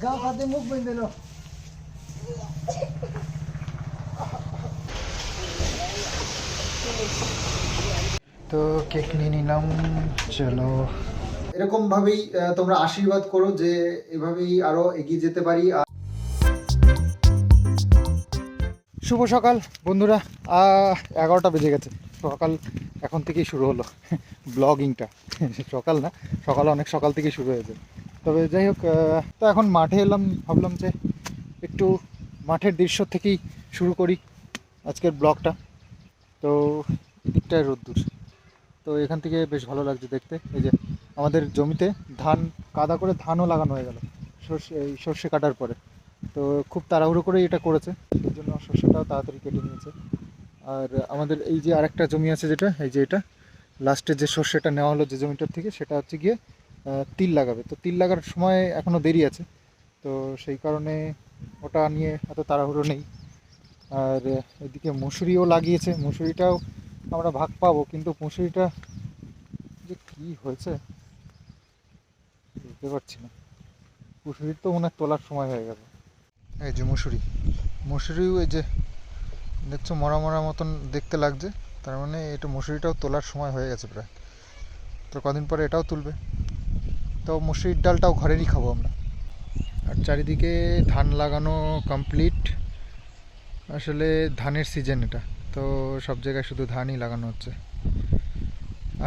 খাতে মুখ বেঁধে লো তো কেক নিয়ে নিলাম চলো। এরকম ভাবেই তোমরা আশীর্বাদ করো যে এভাবেই আরও এগিয়ে যেতে পারি। শুভ সকাল বন্ধুরা। আহ, এগারোটা বেজে গেছে। সকাল এখন থেকেই শুরু হলো। ব্লগিংটা। সকাল না সকাল অনেক সকাল থেকেই শুরু হয়েছে। তবে যাই হোক তো এখন মাঠে এলাম, ভাবলাম যে একটু মাঠের দৃশ্য থেকেই শুরু করি আজকের ব্লগটা। তো দিকটায় রোদ্দুর। তো এখান থেকে বেশ ভালো লাগছে দেখতে। এই যে আমাদের জমিতে ধান, কাদা করে ধানও লাগানো হয়ে গেল সর্ষে, এই সর্ষে কাটার পরে। তো খুব তাড়াহুড়ো করেই এটা করেছে, সেই জন্য সর্ষেটাও তাড়াতাড়ি কেটে নিয়েছে। আর আমাদের এই যে আরেকটা জমি আছে যেটা, এই যে এটা, লাস্টে যে সর্ষেটা নেওয়া হলো যে জমিটার থেকে, সেটা হচ্ছে গিয়ে তিল লাগাবে। তো তিল লাগার সময় এখনও দেরি আছে। তো সেই কারণে ওটা নিয়ে এত তাড়াহুড়ো নেই। আর এদিকে মুসুরিও লাগিয়েছে। মুসুরিটাও আমরা ভাগ পাবো, কিন্তু মুসুরিটা যে কি হয়েছে বুঝতে পারছি না। মুসুরির তো মনে তোলার সময় হয়ে গেছে এই যে মুসুরি। মুসুরিও এই যে দেখছ মরা মরা মতন দেখতে লাগছে। তার মানে এটা মুসুরিটাও তোলার সময় হয়ে গেছে প্রায়। তো কদিন পরে এটাও তুলবে। তো মুসুরির ডালটাও ঘরেরই খাব আমরা। আর চারিদিকে ধান লাগানো কমপ্লিট আসলে ধানের সিজন এটা, তো সব জায়গায় শুধু ধানই লাগানো হচ্ছে।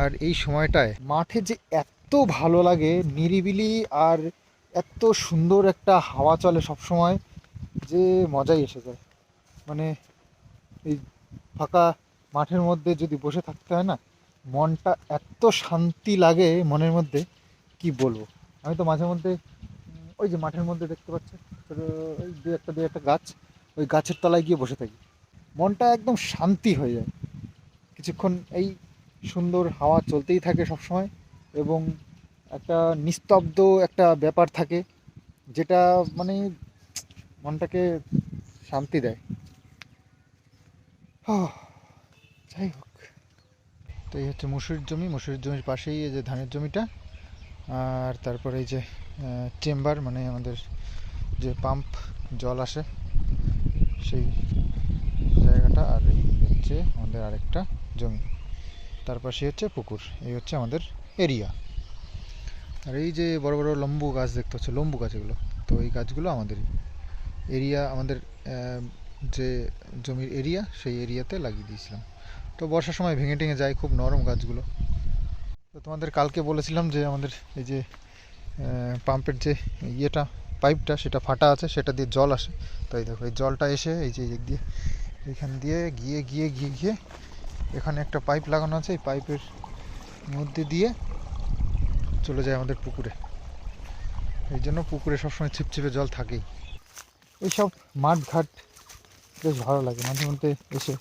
আর এই সময়টায় মাঠে যে এত ভালো লাগে, নিরিবিলি আর এত সুন্দর একটা হাওয়া চলে সব সময় যে মজাই এসে যায়। মানে এই ফাঁকা মাঠের মধ্যে যদি বসে থাকতে হয় না, মনটা এত শান্তি লাগে মনের মধ্যে কি বলব? আমি তো মাঝে মধ্যে ওই যে মাঠের মধ্যে দেখতে পাচ্ছি ওই দু একটা দু একটা গাছ, ওই গাছের তলায় গিয়ে বসে থাকি। মনটা একদম শান্তি হয়ে যায়। কিছুক্ষণ এই সুন্দর হাওয়া চলতেই থাকে সবসময় এবং একটা নিস্তব্ধ একটা ব্যাপার থাকে, যেটা মানে মনটাকে শান্তি দেয়। যাই হোক। তো এই হচ্ছে মুসুরির জমি। মুসুরির জমির পাশেই এই যে ধানের জমিটা। আর তারপরে এই যে চেম্বার মানে আমাদের যে পাম্প জল আসে, সেই জায়গাটা আর এই হচ্ছে আমাদের আরেকটা জমি। তার পাশে হচ্ছে পুকুর, এই হচ্ছে আমাদের এরিয়া আর এই যে বড় বড় লম্বু গাছ দেখতে হচ্ছে লম্বু গাছ এগুলো, তো এই গাছগুলো আমাদের এরিয়া আমাদের যে জমির এরিয়া সেই এরিয়াতে লাগিয়ে দিয়েছিলাম। তো বর্ষার সময় ভেঙে টেঙে যায়, খুব নরম গাছগুলো। তো তোমাদের কালকে বলেছিলাম যে আমাদের এই যে পাম্পের যে ইয়েটা, পাইপটা, সেটা ফাটা আছে, সেটা দিয়ে জল আসে। তাই দেখো, এই জলটা এসে এই যে এই দিয়ে, এখান দিয়ে গিয়ে গিয়ে গিয়ে গিয়ে এখানে একটা পাইপ লাগানো আছে। এই পাইপের মধ্যে দিয়ে চলে যায় আমাদের পুকুরে। এই জন্য পুকুরে সবসময় ছিপছিপে জল থাকেই। এইসব মাঠ ঘাট বেশ ভালো লাগে, মাঝে মধ্যে এসে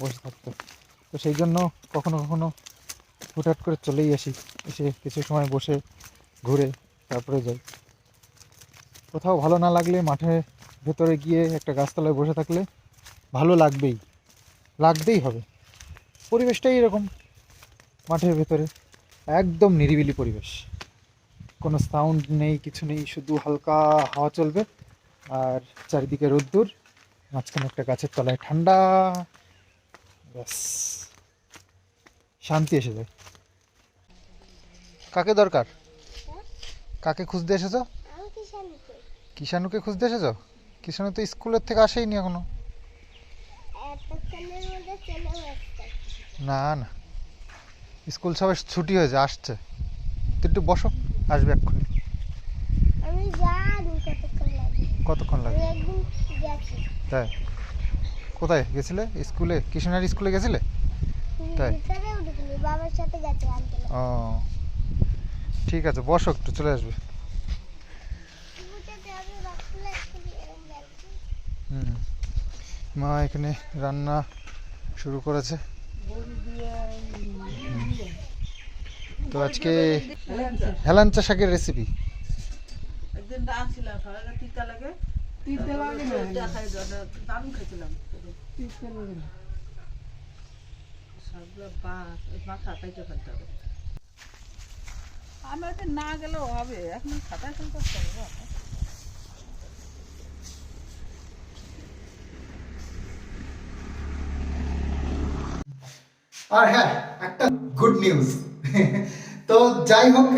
বসে থাকতে। তো সেই জন্য কখনো কখনো হুটহাট করে চলেই আসি। এসে কিছু সময় বসে ঘুরে তারপরে যাই। কোথাও ভালো না লাগলে মাঠে ভেতরে গিয়ে একটা গাছতলায় বসে থাকলে ভালো লাগবেই। লাগতেই হবে। পরিবেশটাই এরকম। মাঠের ভেতরে একদম নিরিবিলি পরিবেশ। কোনো সাউন্ড নেই, কিছু নেই, শুধু হালকা হাওয়া চলবে। আর চারিদিকে রোদ্দুর, মাঝখানে একটা গাছের তলায় ঠান্ডা। ব্যাস। শান্তি এসে যায়। কাকে দরকার? কাকে খুঁজতে এসেছ? কিষানুকে খুঁজতে এসেছ? কিষাণু তো স্কুলের থেকে আসেইনি এখনও। না না। স্কুল সবাই ছুটি হয়েছে, আসছে। তুই একটু বসো, আসবে এক্ষুনি। কতক্ষণ লাগে তাই। কোথায় গেছিলে? স্কুলে? কিষাণার স্কুলে গেছিলে? তাই? বাবার সাথে গেছে আনতে ও। ঠিক আছে বসো একটু চলে আসবে। আমি রাখলে একটু এরকম যাচ্ছি হুম। মা এখানে রান্না শুরু করেছে। তো আজকে হেলাঞ্চা শাকের রেসিপি লাগে। তিতা লাগে দারুণ খেয়েছিলাম আর হ্যাঁ একটা গুড নিউজ তো যাই হোক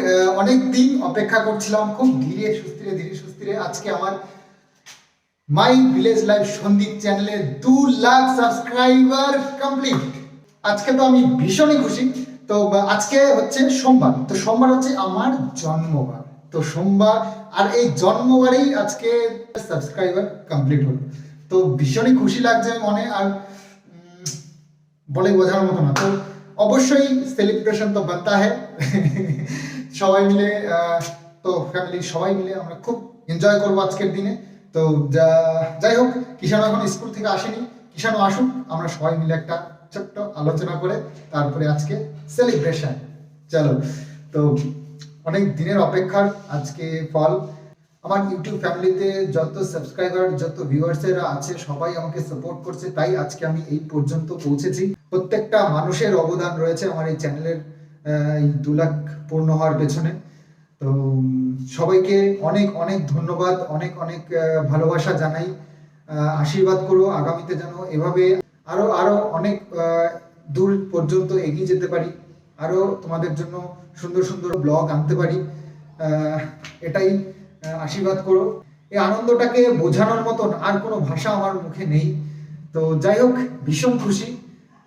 অনেক দিন অপেক্ষা করছিলাম খুব ধীরে সুস্থিরে ধীরে সুস্থিরে। আজকে আমার মাই ভিলেজ লাইফ সন্দীপ চ্যানেলে দু লাখ সাবস্ক্রাইবার কমপ্লিট আজকে তো আমি ভীষণই খুশি। তো আজকে হচ্ছে সোমবার। তো সোমবার হচ্ছে আমার জন্মবার। তো সোমবার, আর এই জন্মবারেই আজকে সাবস্ক্রাইবার কমপ্লিট হলো। তো ভীষণই খুশি লাগছে মনে, আর বলে বোঝানোর মতো না। তো অবশ্যই সেলিব্রেশন তো বানতা হ্যাঁ সবাই মিলে তো ফ্যামিলি সবাই মিলে আমরা খুব এনজয় করব আজকের দিনে। তো যাই হোক, কিষাণ এখন স্কুল থেকে আসেনি। কিষাণও আসুক, আমরা সবাই মিলে একটা ছোট্ট আলোচনা করে তারপরে আজকে সেলিব্রেশন চলো, তো অনেক দিনের অপেক্ষার আজকে ফল। আমার ইউটিউব ফ্যামিলিতে যত সাবস্ক্রাইবার যত ভিউয়ার্সেরা আছে, সবাই আমাকে সাপোর্ট করছে, তাই আজকে আমি এই পর্যন্ত পৌঁছেছি। প্রত্যেকটা মানুষের অবদান রয়েছে আমার এই চ্যানেলের দু লাখ পূর্ণ হওয়ার পেছনে। তো, সবাইকে অনেক অনেক ধন্যবাদ, অনেক অনেক ভালোবাসা জানাই। আশীর্বাদ করো, আগামীতে যেন এভাবে আরও আরও অনেক দূর পর্যন্ত এগিয়ে যেতে পারি, আরও তোমাদের জন্য সুন্দর সুন্দর ব্লগ আনতে পারি এটাই আশীর্বাদ করো। এই আনন্দটাকে বোঝানোর মতন আর কোনো ভাষা আমার মুখে নেই। তো যাই হোক, ভীষণ খুশি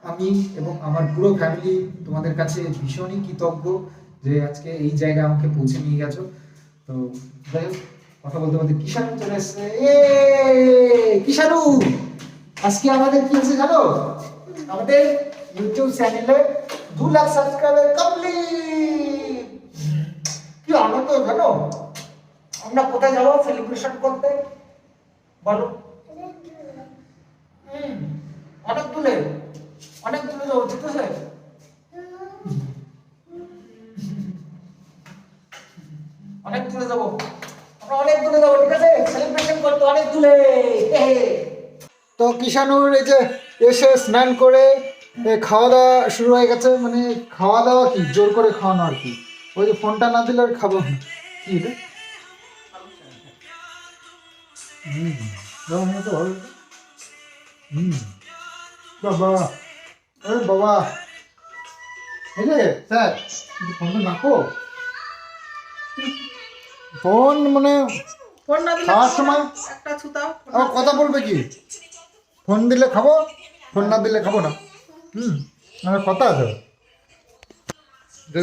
আমি এবং আমার পুরো ফ্যামিলি তোমাদের কাছে ভীষণই কৃতজ্ঞ যে আজকে এই জায়গায় আমাকে পৌঁছে নিয়ে গেছো। তো যাই হোক, কথা বলতে বলতে কিষাণু চলে এসছে। এ কিষাণু! আজকে আমাদের কি হচ্ছে জানো? আমাদের ইউটিউব চ্যানেলে দু লাখ সাবস্ক্রাইবার কমপ্লিট কি আনন্দ জানো? আমরা কোথায় যাব? সেলিব্রেশন করতে? বলো। অনেক দূরে। অনেক দূরে যাব, ঠিক আছে? অনেক দূরে যাব। আমরা অনেক দূরে যাব, ঠিক আছে? সেলিব্রেশন করতে অনেক দূরে। তো কিষানুর এই যে এসে স্নান করে খাওয়া দাওয়া শুরু হয়ে গেছে মানে খাওয়া দাওয়া কি? জোর করে খাওয়ানো আর কি? ওই যে ফোনটা না দিলে আর খাব। কি এটা? বাবা বাবা। এই যে স্যার ফোনটা নাকো। ফোন মানে খাওয়ার সময়? একটা কথা বলবে কি? ফোন দিলে খাব, ফোন না দিলে খাব না। হুম, আমার কথা আছে।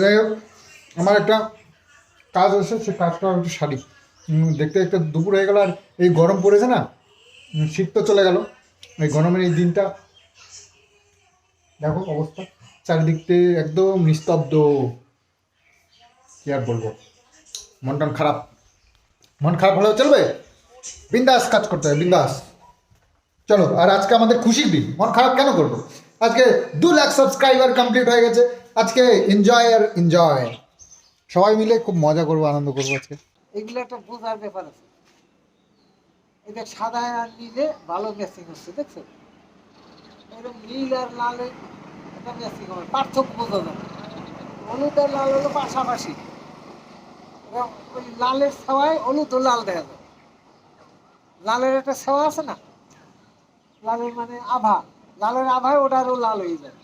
যাই হোক, আমার একটা কাজ আছে, সে কাজটা একটু সারি দেখতে দেখতে দুপুর হয়ে গেল, আর এই গরম পড়েছে না শীত তো চলে গেল। এই গরমের এই দিনটা, দেখো অবস্থা, চারিদিক থেকে একদম নিস্তব্ধ। কি আর বলব, মন খারাপ। মন খারাপ হলেও চলবে। বিন্দাস কাজ করতে হবে, বিন্দাস। চলো, আর আজকে আমাদের খুশির দিন। মন খারাপ কেন করব? আজকে দু লাখ সাবস্ক্রাইবার কমপ্লিট হয়ে গেছে। আজকে এনজয় আর এনজয় সবাই মিলে খুব মজা করব, আনন্দ করব আজকে। এগুলো একটা বোঝার ব্যাপার আছে। এটা সাদা আর নীলে ভালো ম্যাচিং হচ্ছে, দেখছ? এরকম নীল আর লালে একটা ম্যাচিং হবে, পার্থক্য বোঝা যায়। হলুদ আর লাল হলো পাশাপাশি। ওই লালের ছেওয়ায় হলুদ ও লাল দেখা যায়। লালের একটা ছেওয়া আছে না? লালের মানে আভা। লালের আভায় ওটা আরও লাল হয়ে যায়।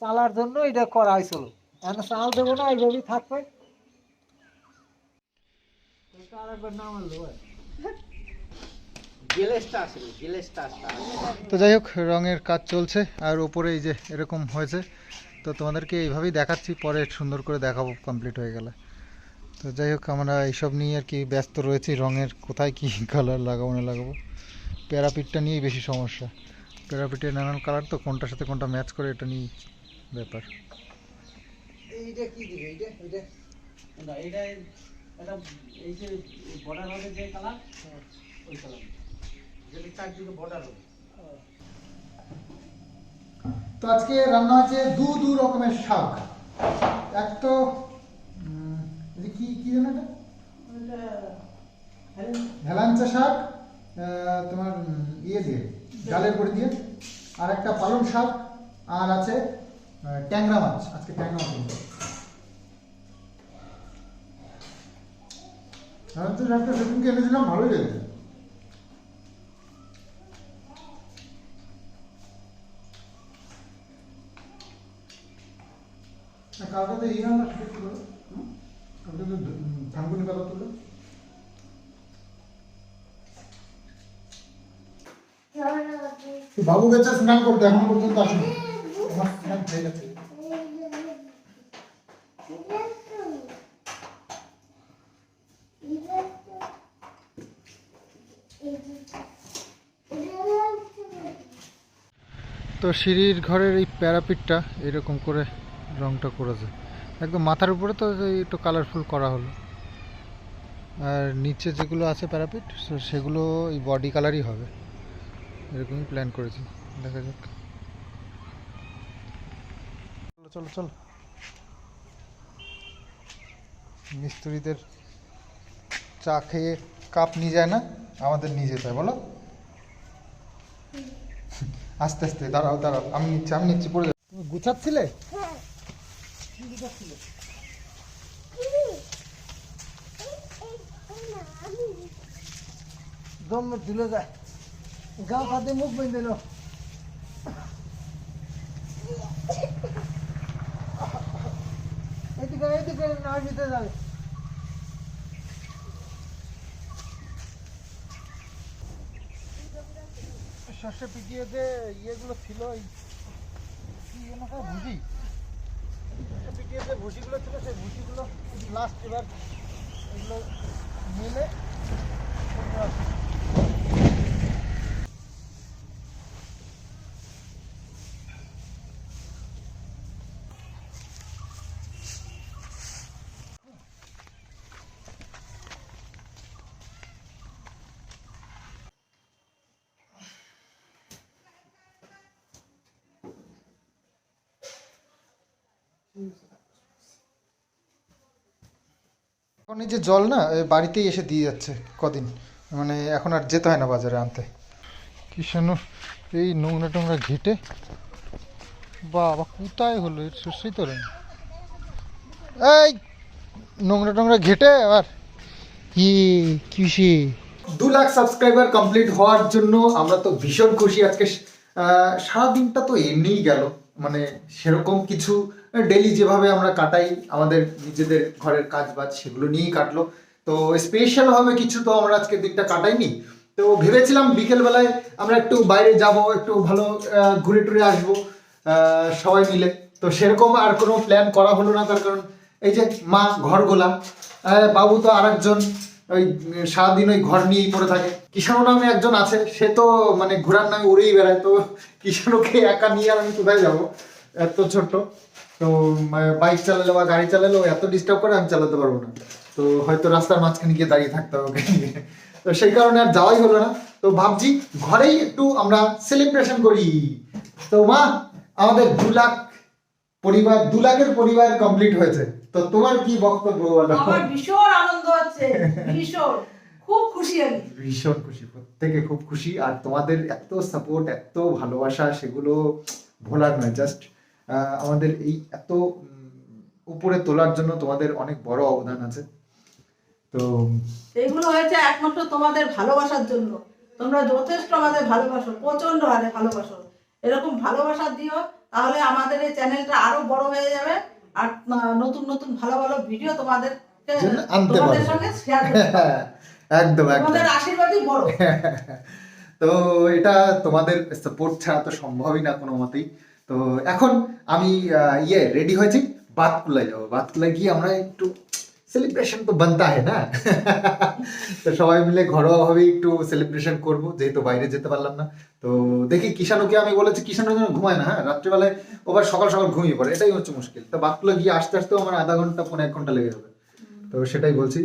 চালার জন্য এটা করা হয়েছিল। এখন চাল দেবো না এইভাবেই থাকবে। তো যাই হোক রঙের কাজ চলছে আর ওপরে এই যে এরকম হয়েছে তো তোমাদেরকে এইভাবেই দেখাচ্ছি পরে সুন্দর করে দেখাবো কমপ্লিট হয়ে গেলে। তো যাই হোক আমরা এইসব নিয়ে আর কি ব্যস্ত রয়েছি রঙের কোথায় কি কালার লাগাবো না লাগাবো। প্যারাপিটটা নিয়েই বেশি সমস্যা। প্যারাপিটের নানান কালার তো কোনটার সাথে কোনটা ম্যাচ করে এটা নিয়েই ব্যাপার। এইটা কি দিবে এইটা? এইটা? না এটা এটা এই যে বর্ডার হবে যে কালার ওই কালার যদি চারদিকে বর্ডার হবে। তো আজকে রান্না হচ্ছে দু দু রকমের শাক। এক তো কি কি জানো এটা? হেলাঞ্চা শাক তোমার ইয়ে দিয়ে, ডালের বড়ি দিয়ে, আর একটা পালং শাক, আর আছে ট্যাংরা মাছ, আজকে ট্যাংরা মাছ ভালোই লেগেছে কালকে তো এই আমরা কালকে তো বাবু গেছে স্নান করতে, এখন পর্যন্ত আসেনি। তো সিঁড়ির ঘরের এই প্যারাপিটটা এরকম করে রংটা করেছে। একদম মাথার উপরে তো একটু কালারফুল করা হলো। আর নিচে যেগুলো আছে প্যারাপিট সেগুলো এই বডি কালারই হবে। এরকমই প্ল্যান করেছি। দেখা যাক। চলো চলো চলো। মিস্ত্রিদের চা খেয়ে কাপ নিয়ে যায় না? আমাদের নিয়ে যেতে হয় বলো। আস্তে আস্তে দাঁড়াও দাঁড়াও আমি নিচ্ছি আমি নিচ্ছি পড়ে যাব। তুমি গুছাচ্ছিলে? দম দিলে যায় গাও খাতে মুখ বেঁধে এদিকে এদিকে না ভিতরে যাবে। সর্ষে পিটিয়ে যে ইয়েগুলো ছিল কি কয় সর্ষে পিটিয়ে যে ভুসিগুলো ছিল, সেই ভুসিগুলো লাস্ট এবার এগুলো মিলে করতে হবে। এখন এই যে জল না বাড়িতেই এসে দিয়ে যাচ্ছে কদিন। মানে এখন আর যেতে হয় না বাজারে আনতে। কিষাণু এই নোংরা টোংরা ঘেটে? বাবা কোথায় হলো? এর সর্ষেই তো রে এই নোংরা টোংরা ঘেটে আবার কি কিসে দু লাখ সাবস্ক্রাইবার কমপ্লিট হওয়ার জন্য আমরা তো ভীষণ খুশি আজকে। আহ, সারাদিনটা তো এমনিই গেল। মানে সেরকম কিছু ডেলি যেভাবে আমরা কাটাই, আমাদের নিজেদের ঘরের কাজ বাজ সেগুলো নিয়েই কাটলো। তো স্পেশাল ভাবে কিছু তো আমরা আজকের দিনটা কাটাইনি। তো ভেবেছিলাম বিকেলবেলায় আমরা একটু বাইরে যাব, একটু ভালো ঘুরে টুরে আসব সবাই মিলে। তো সেরকম আর কোনো প্ল্যান করা হলো না, তার কারণ এই যে মা ঘর গোলা বাবু তো আরেকজন, ওই, সারাদিন ওই ঘর নিয়েই পড়ে থাকে। কিষাণু নামে একজন আছে, সে তো মানে ঘোরার নামে উড়েই বেড়ায়। তো কিষাণুকে একা নিয়ে আর আমি কোথায় যাব? এত ছোট্ট তো বাইক চালালে বা গাড়ি চালালে এত ডিস্টার্ব করে আমি চালাতে পারব না। তো হয়তো রাস্তার মাঝখানে গিয়ে দাঁড়িয়ে থাকতে হবে ওকে নিয়ে। তো সেই কারণে আর যাওয়াই হলো না। তো ভাবছি ঘরেই একটু আমরা সেলিব্রেশন করি। তো মা আমাদের দু লাখ পরিবার দু লাখের পরিবার কমপ্লিট হয়েছে। তো তোমার কি বক্তব্য বলো? আমার ভীষণ আনন্দ হচ্ছে। ভীষণ। খুব খুশি আমি। ভীষণ খুশি প্রত্যেকে খুব খুশি। আর তোমাদের এত সাপোর্ট এত ভালোবাসা সেগুলো ভোলার নয় জাস্ট আমাদের এই এত উপরে তোলার জন্য তোমাদের অনেক বড় অবদান আছে। তো এগুলো হয়েছে একমাত্র তোমাদের ভালোবাসার জন্য। তোমরা যথেষ্ট আমাদের ভালোবাসো প্রচণ্ড হারে ভালোবাসো। এরকম ভালোবাসা দিও তাহলে আমাদের এই চ্যানেলটা আরও বড় হয়ে যাবে। আর নতুন নতুন ভালো ভালো ভিডিও তোমাদের। সঙ্গে শেয়ার একদম একদম। তোমাদের আশীর্বাদই বড়। তো এটা তোমাদের সাপোর্ট ছাড়া তো সম্ভবই না কোনো মতেই তো এখন আমি ইয়ে রেডি হয়েছি, বাতকুলায় যাব। বাতকুলায় গিয়ে আমরা একটু সেলিব্রেশন তো বানতা হয় না? তো সবাই মিলে ঘরোয়া ভাবে একটু সেলিব্রেশন করব, যেহেতু বাইরে যেতে পারলাম না। তো দেখি কিষানুকে আমি বলেছি কিষানু যেন ঘুমায় না হ্যাঁ? রাত্রিবেলায় ওবার সকাল সকাল ঘুমিয়ে পড়ে, এটাই হচ্ছে মুশকিল। তো বাতকুলা গিয়ে আসতে আসতেও আমার আধা ঘণ্টা পনেরো এক ঘণ্টা লেগে যাবে। তো সেটাই বলছি।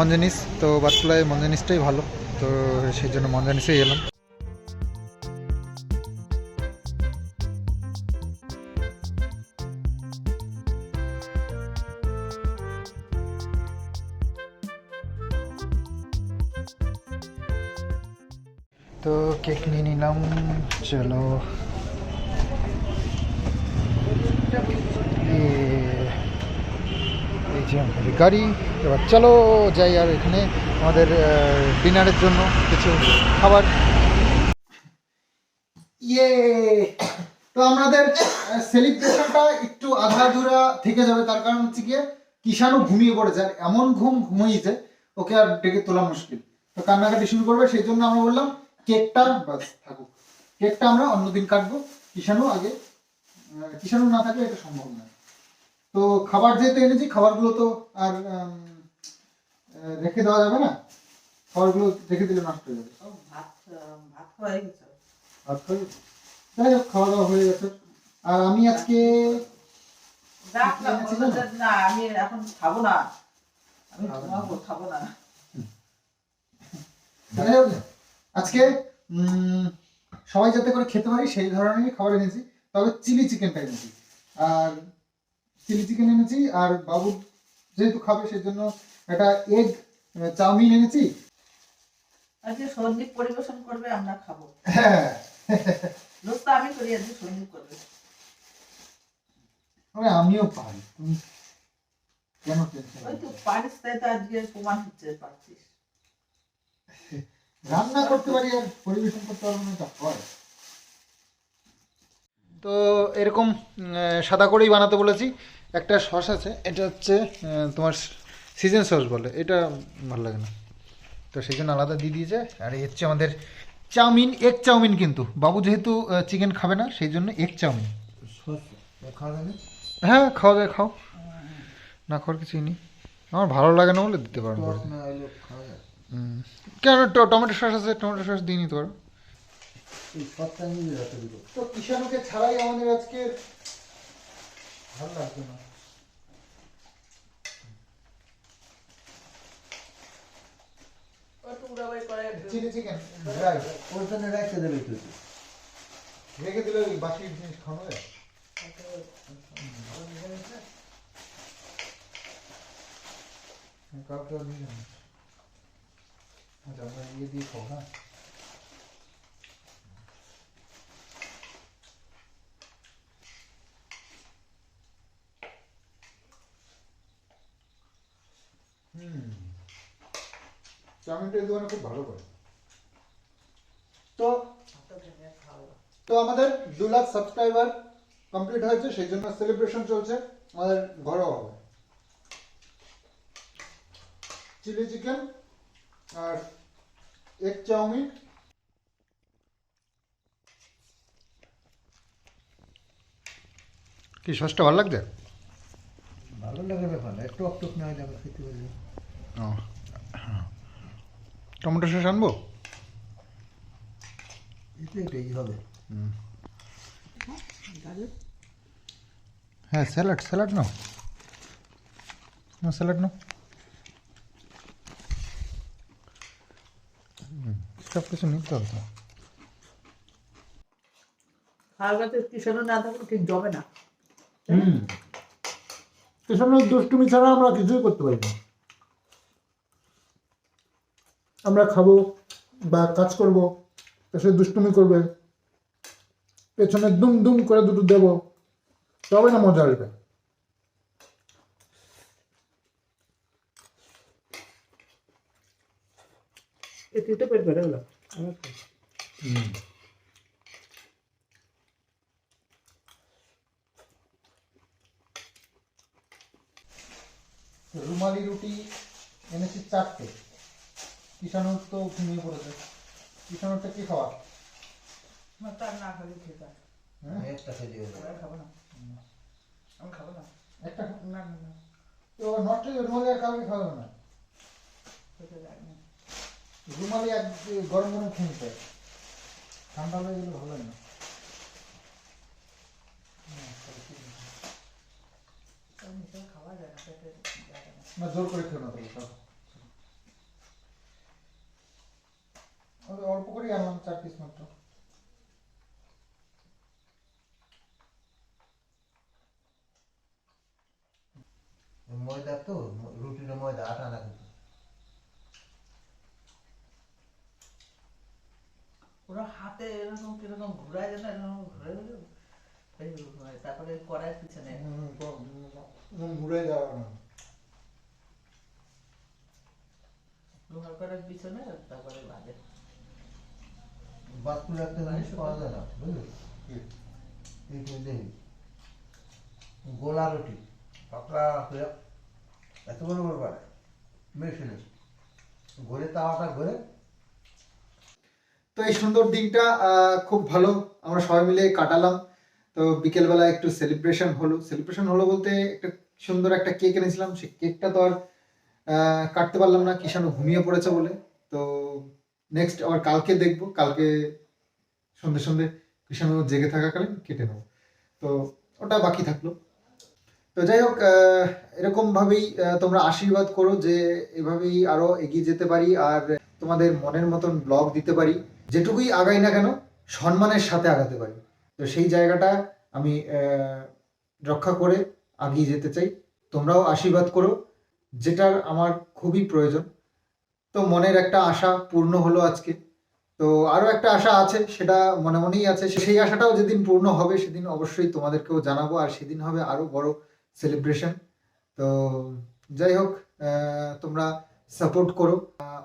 মঞ্জানিস, তো বাতকুলায় মঞ্জানিসটাই ভালো, তো সেই জন্য মঞ্জানিসেই এলাম। তো কেক নিয়ে নিলাম, চলো। এই যে আমাদের গাড়ি। এবার চলো যাই আর এখানে আমাদের ডিনারের জন্য কিছু খাবার। ইয়ে তো আমাদের সেলিব্রেশনটা একটু আধা আধুরা থেকে যাবে, তার কারণ হচ্ছে গিয়ে কিষানও ঘুমিয়ে পড়েছে, আর এমন ঘুম ঘুমিয়েছে, ওকে আর ডেকে তোলা মুশকিল। তো কান্নাকাটি শুরু করবে, সেই জন্য আমরা বললাম কেকটা, বাস, থাকুক। কেকটা আমরা অন্যদিন কাটবো কিষানও আগে কিষানও না থাকলে এটা সম্ভব নয়। তো খাবার যেহেতু এনেছি, খাবারগুলো তো আর রেখে দেওয়া যাবে না? খাবারগুলো রেখে দিলে নষ্ট হয়ে যাবে। ভাত খাওয়া যাই হোক খাওয়া দাওয়া হয়ে গেছে। আর আমি আজকে না, এনেছি বলল না? যে, না আমি এখন খাব না। আমি খাব না। আজকে সবাই যাতে করে খেতে পারি সেই ধরনেরই খাবার এনেছি। তবে চিলি চিকেনটা এনেছি। আর চিলি চিকেন এনেছি আর বাবু যেহেতু খাবে সেই জন্য একটা এগ চাউমিন এনেছি। আজকে সন্দীপ পরিবেশন করবে আমরা খাব। হ্যাঁ। দোস্ত আমি করি আজকে সন্দীপ করবে। আমিও পারি। তুমি কেন টেনশন ওই তো পারিস তাই তো আজকে প্রমাণ হচ্ছে পারছিস। রান্না করতে পারি আর পরিবেশন করতে পারব না এটা হয়। তো এরকম সাদা করেই বানাতে বলেছি। একটা সস আছে এটা হচ্ছে আহ, তোমার সিজন সস বলে এটা ভালো লাগে না। তো সেই জন্য আলাদা দিয়ে দিয়েছে। আর এর চেয়ে আমাদের চাউমিন এগ চাউমিন কিন্তু। বাবু যেহেতু চিকেন খাবে না সেই জন্য এগ চাউমিন হ্যাঁ খাওয়া যায় খাও। না খাওয়ার কিছুই নেই। আমার ভালো লাগে না বলে দিতে পরে। কেন টমেটো সস আছে টমেটো সস দিয়ে নিতে পারো তো কিষাণুকে ছাড়াই আমাদের আজকে ভালো লাগবে না। চিলি দেবে রেখে দিলে ওই বাকি জিনিস খাওয়া যায় নিয়ে আচ্ছা আমরা ইয়ে দিয়ে খাও হ্যাঁ চাউমিনটা এই দোকানে খুব ভালো করে। তো তো আমাদের দু লাখ সাবস্ক্রাইবার কমপ্লিট হয়েছে সেই জন্য সেলিব্রেশন চলছে আমাদের ঘরোয়া হবে। চিলি চিকেন আর এগ চাউমিন। কি সসটা ভালো লাগছে? ভালো লাগে ব্যাপার একটু অক্টুক না হলে আমি খেতে পারি ও। টমেটো সস আনব? এটা এটাই হবে। হ্যাঁ স্যালাড স্যালাড নাও। না স্যালাড নাও। সব কিছু নিতে হবে তো। কাছে কিষাণু না থাকলে ঠিক জমে না। হুম। পেছনের দুষ্টুমি ছাড়া আমরা কিছুই করতে পারি না। আমরা খাব বা কাজ করব পেছনে দুষ্টুমি করবে পেছনে দুম দুম করে দুটো দেব তবে না মজা আসবে। এটি তো পেট ভরে গেল। রুমালি রুটি এনেছি চারটে। কিষানুর তো ঘুমিয়ে পড়েছে। কিষানুরটা কি খাওয়া? না তার না খালি ঠিক আছে হ্যাঁ? একটা খেতে হবে আমি খাব না। আমি খাব না। একটা না না তো নষ্ট রুমালি আর কাউকে খাওয়াবে না? খেতে রুমালি এক গরম গরম খেয়ে নিতে। ঠান্ডা হয়ে গেলে ভালো হয় না। না জোর করে খেয়ে না তাহলে খাও। ওই অল্প করেই আনলাম চার পিস মাত্র ময়দা তো রুটির ময়দা আটা না কিন্তু ওরা হাতে এরকম কীরকম ঘুরায় দেয় না এরকম ঘুরে দিল। তারপরে কড়াই পিছনে ঘুরে যাওয়া না। লোহার কড়াই পিছনে তারপরে বাজে। বাতকুলে একটা জিনিস পাওয়া যায় না বুঝলি? এই দেখি গোলা রুটি পাতলা করে এত বড় বড় বাড়ে মেশিনে ঘুরে তাওয়াটা ঘুরে তো এই সুন্দর দিনটা খুব ভালো। আমরা সবাই মিলে কাটালাম। তো বিকেলবেলা একটু সেলিব্রেশন হলো। সেলিব্রেশন হলো বলতে একটা সুন্দর একটা কেক এনেছিলাম। সেই কেকটা তো আর কাটতে পারলাম না। কিষানু ঘুমিয়ে পড়েছে বলে। তো নেক্সট আবার কালকে দেখব। কালকে সন্ধ্যে সন্ধে কিষানু জেগে থাকাকালীন কেটে নেব। তো ওটা বাকি থাকল। তো যাই হোক এরকমভাবেই তোমরা আশীর্বাদ করো যে এভাবেই আরও এগিয়ে যেতে পারি। আর তোমাদের মনের মতন ব্লগ দিতে পারি, যেটুকুই আগাই না কেন, সম্মানের সাথে আগাতে পারি। তো সেই জায়গাটা আমি রক্ষা করে আগিয়ে যেতে চাই। তোমরাও আশীর্বাদ করো, যেটার আমার খুবই প্রয়োজন। তো মনের একটা আশা পূর্ণ হলো আজকে। তো আরও একটা আশা আছে, সেটা মনে মনেই আছে। সেই আশাটাও যেদিন পূর্ণ হবে, সেদিন অবশ্যই তোমাদেরকেও জানাব। আর সেদিন হবে আরও বড় সেলিব্রেশন তো যাই হোক তোমরা সাপোর্ট করো।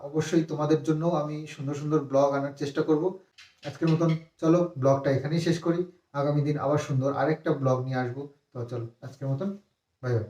অবশ্যই তোমাদের জন্য আমি সুন্দর সুন্দর ব্লগ আনার চেষ্টা করব। আজকের মতন চলো ব্লগটা এখানেই শেষ করি। আগামী দিন আবার সুন্দর আরেকটা ব্লগ নিয়ে আসব। তো চলো, আজকের মতন বাই বাই